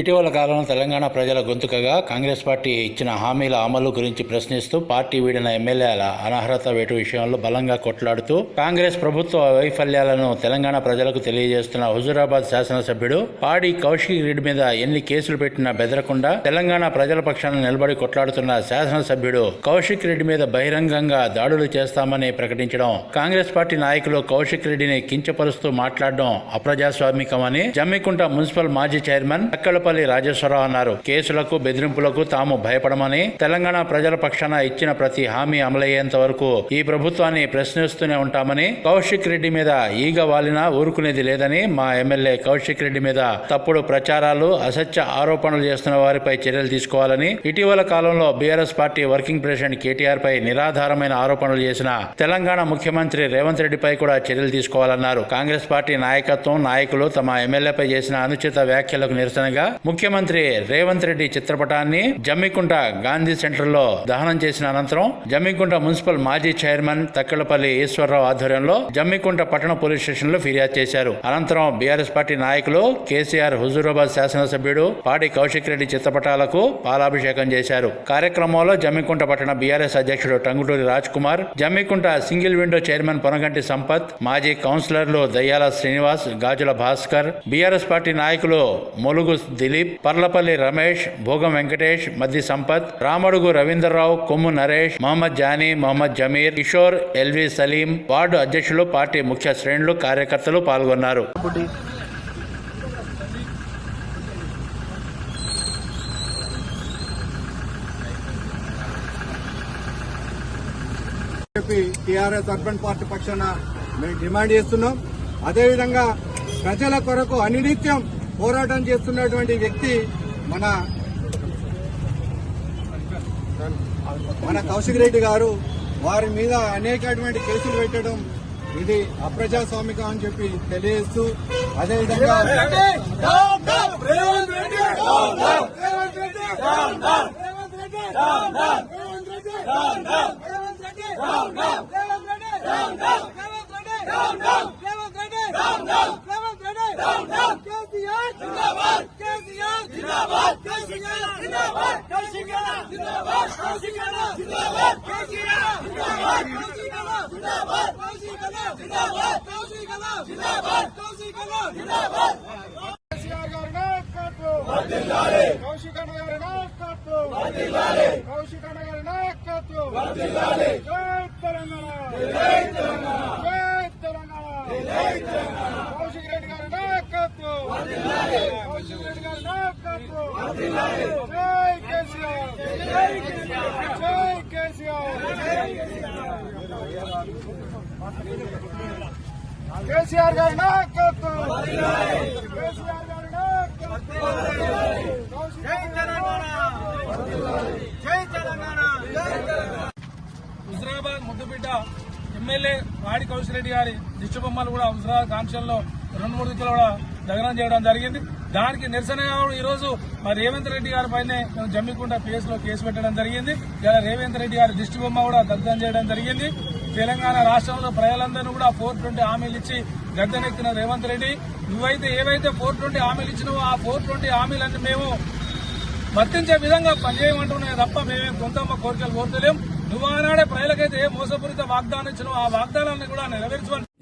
ఇటీవల కాలంలో తెలంగాణ ప్రజల గొంతుకగా కాంగ్రెస్ పార్టీ ఇచ్చిన హామీల అమలు గురించి ప్రశ్నిస్తూ పార్టీ వీడిన ఎమ్మెల్యేల అనర్హత వేటు విషయంలో బలంగా కొట్లాడుతూ కాంగ్రెస్ ప్రభుత్వ వైఫల్యాలను తెలంగాణ ప్రజలకు తెలియజేస్తున్న హుజూరాబాద్ శాసనసభ్యుడు పాడి కౌశిక్ రెడ్డి మీద ఎన్ని కేసులు పెట్టినా బెదరకుండా తెలంగాణ ప్రజల పక్షాన నిలబడి కొట్లాడుతున్న శాసనసభ్యుడు కౌశిక్ రెడ్డి మీద బహిరంగంగా దాడులు చేస్తామని ప్రకటించడం కాంగ్రెస్ పార్టీ నాయకులు కౌశిక్ రెడ్డిని కించపరుస్తూ మాట్లాడడం అప్రజాస్వామికమని జమ్మికుంట మున్సిపల్ మాజీ చైర్మన్ అక్కలపల్లి రాజేశ్వరరావు అన్నారు. కేసులకు బెదిరింపులకు తాము భయపడమని తెలంగాణ ప్రజల పక్షాన ఇచ్చిన ప్రతి హామీ అమలయ్యేంత వరకు ఈ ప్రభుత్వాన్ని ప్రశ్నిస్తూనే ఉంటామని కౌశిక్ రెడ్డి మీద ఈగ వాలినా ఊరుకునేది లేదని మా ఎమ్మెల్యే కౌశిక్ రెడ్డి మీద తప్పుడు ప్రచారాలు అసత్య ఆరోపణలు చేస్తున్న వారిపై చర్యలు తీసుకోవాలని ఇటీవల కాలంలో BRS party working president KTR పై నిరాధారమైన ఆరోపణలు చేసిన తెలంగాణ ముఖ్యమంత్రి రేవంత్ రెడ్డిపై కూడా చర్యలు తీసుకోవాలన్నారు. కాంగ్రెస్ పార్టీ నాయకత్వం నాయకులు తమ ఎమ్మెల్యేపై చేసిన అనుచిత వ్యాఖ్యలకు నిరసనగా ముఖ్యమంత్రి రేవంత్ రెడ్డి చిత్రపటాన్ని జమ్మికుంట గాంధీ సెంటర్లో దహనం చేసిన అనంతరం జమ్మికుంట మున్సిపల్ మాజీ చైర్మన్ తక్కలపల్లి ఈశ్వరరావు ఆధ్వర్యంలో జమ్మికుంట పట్టణ పోలీస్ స్టేషన్లో ఫిర్యాదు చేశారు. అనంతరం బీఆర్ఎస్ పార్టీ నాయకులు కేసీఆర్ హుజూరాబాద్ శాసనసభ్యుడు పాడి కౌశిక్ రెడ్డి చిత్రపటాలకు పాలాభిషేకం చేశారు. కార్యక్రమంలో జమ్మికుంట పట్టణ బీఆర్ఎస్ అధ్యక్షుడు Tanguturi Raj Kumar Jammikunta single window chairman Ponaganti Sampath మాజీ కౌన్సిలర్లు దయ్యాల శ్రీనివాస్ గాజుల భాస్కర్ బీఆర్ఎస్ పార్టీ నాయకులు మొలుగు దిలీప్ పర్లపల్లి రమేష్ భోగం వెంకటేష్ మద్ది సంపత్ రామడుగు రవీంద్రరావు కొమ్ము నరేష్ మహమ్మద్ జానీ మహమ్మద్ జమీర్ కిషోర్ ఎల్వి సలీం వార్డు అధ్యక్షులు పార్టీ ముఖ్య శ్రేణులు కార్యకర్తలు పాల్గొన్నారు. టిఆర్ఎస్ టీఆర్ఎస్ అర్బన్ పార్టీ పక్షాన మేము డిమాండ్ చేస్తున్నాం. అదేవిధంగా ప్రజల కొరకు అనినిత్యం పోరాటం చేస్తున్నటువంటి వ్యక్తి మన మన కౌశిక్ రెడ్డి గారు వారి మీద అనేకటువంటి కేసులు పెట్టడం ఇది అప్రజాస్వామికం అని చెప్పి తెలియజేస్తూ అదేవిధంగా కేసీఆర్ గారి తెలంగాణ జై తెలంగాణ కౌశిక్ రెడ్డి గారి నాయకత్వం కౌశిక్ రెడ్డి గారి నాయకత్వం జై కేసీఆర్ జై గారి నాయకత్వం కేసీఆర్ గారి నాయకత్వం జై తెలంగాణ జై తెలంగాణ హుజరాబాద్ ముద్దుబిడ్డ ఎమ్మెల్యే వాడి కౌశల్ రెడ్డి గారి దిష్టిబొమ్మలు కూడా హుజరాబాద్ కాంక్షల్లో రెండు మూడు దిక్కులు కూడా దగ్నం చేయడం జరిగింది. దానికి నిరసనగా ఈరోజు మా రేవంత్ రెడ్డి గారి పైన జమ్మికుంట కేసులో కేసు పెట్టడం జరిగింది. ఇలా రేవంత్ రెడ్డి గారి దిష్టి బొమ్మ కూడా దగ్ధం చేయడం జరిగింది. తెలంగాణ రాష్ట్రంలో ప్రజలందరూ కూడా ఫోర్ ట్వంటీ హామీలు ఇచ్చి గద్దెనెక్కిన రేవంత్ రెడ్డి నువ్వైతే ఏవైతే ఫోర్ ట్వంటీ హామీలు ఇచ్చినావో ఆ ఫోర్ ట్వంటీ హామీలన్నీ మేము వర్తించే విధంగా పనిచేయమంటున్నాయి తప్ప మేమేం కొంతమ్మ కోరికలు కోరుతలేం నువ్వు ఆనాడే ప్రజలకైతే ఏ మోసపూరిత వాగ్దానం ఇచ్చినావు ఆ వాగ్దానాన్ని కూడా నెరవేర్చమని